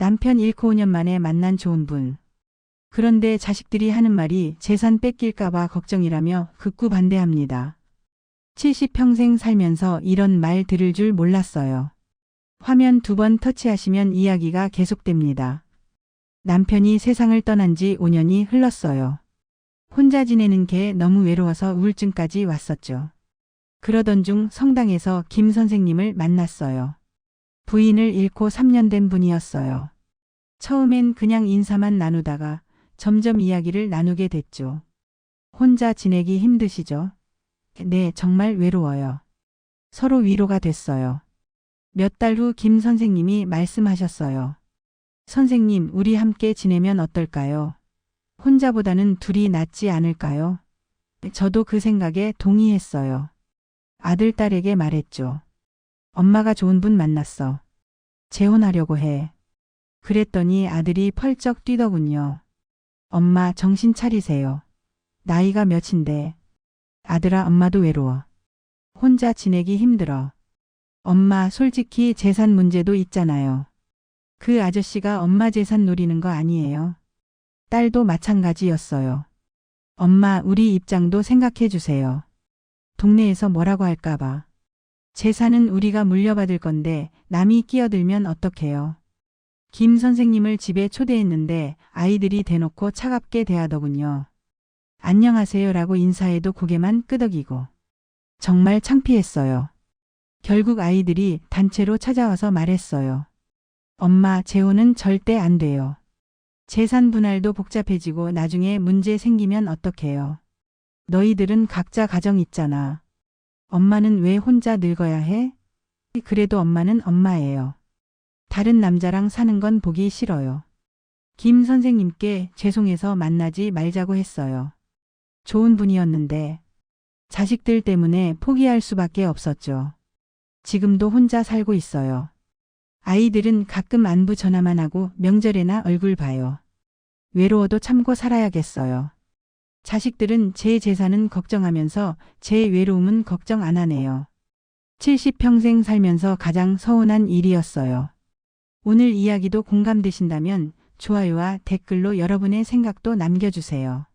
남편 잃고 5년 만에 만난 좋은 분. 그런데 자식들이 하는 말이 재산 뺏길까봐 걱정이라며 극구 반대합니다. 70평생 살면서 이런 말 들을 줄 몰랐어요. 화면 두 번 터치하시면 이야기가 계속됩니다. 남편이 세상을 떠난 지 5년이 흘렀어요. 혼자 지내는 게 너무 외로워서 우울증까지 왔었죠. 그러던 중 성당에서 김 선생님을 만났어요. 부인을 잃고 3년 된 분이었어요. 처음엔 그냥 인사만 나누다가 점점 이야기를 나누게 됐죠. 혼자 지내기 힘드시죠? 네, 정말 외로워요. 서로 위로가 됐어요. 몇 달 후 김 선생님이 말씀하셨어요. 선생님, 우리 함께 지내면 어떨까요? 혼자보다는 둘이 낫지 않을까요? 저도 그 생각에 동의했어요. 아들, 딸에게 말했죠. 엄마가 좋은 분 만났어. 재혼하려고 해. 그랬더니 아들이 펄쩍 뛰더군요. 엄마 정신 차리세요. 나이가 몇인데. 아들아 엄마도 외로워. 혼자 지내기 힘들어. 엄마 솔직히 재산 문제도 있잖아요. 그 아저씨가 엄마 재산 노리는 거 아니에요. 딸도 마찬가지였어요. 엄마 우리 입장도 생각해 주세요. 동네에서 뭐라고 할까봐. 재산은 우리가 물려받을 건데 남이 끼어들면 어떡해요. 김 선생님을 집에 초대했는데 아이들이 대놓고 차갑게 대하더군요. 안녕하세요라고 인사해도 고개만 끄덕이고. 정말 창피했어요. 결국 아이들이 단체로 찾아와서 말했어요. 엄마, 재혼은 절대 안 돼요. 재산 분할도 복잡해지고 나중에 문제 생기면 어떡해요. 너희들은 각자 가정 있잖아. 엄마는 왜 혼자 늙어야 해? 그래도 엄마는 엄마예요. 다른 남자랑 사는 건 보기 싫어요. 김 선생님께 죄송해서 만나지 말자고 했어요. 좋은 분이었는데 자식들 때문에 포기할 수밖에 없었죠. 지금도 혼자 살고 있어요. 아이들은 가끔 안부 전화만 하고 명절에나 얼굴 봐요. 외로워도 참고 살아야겠어요. 자식들은 제 재산은 걱정하면서 제 외로움은 걱정 안 하네요. 70평생 살면서 가장 서운한 일이었어요. 오늘 이야기도 공감되신다면 좋아요와 댓글로 여러분의 생각도 남겨주세요.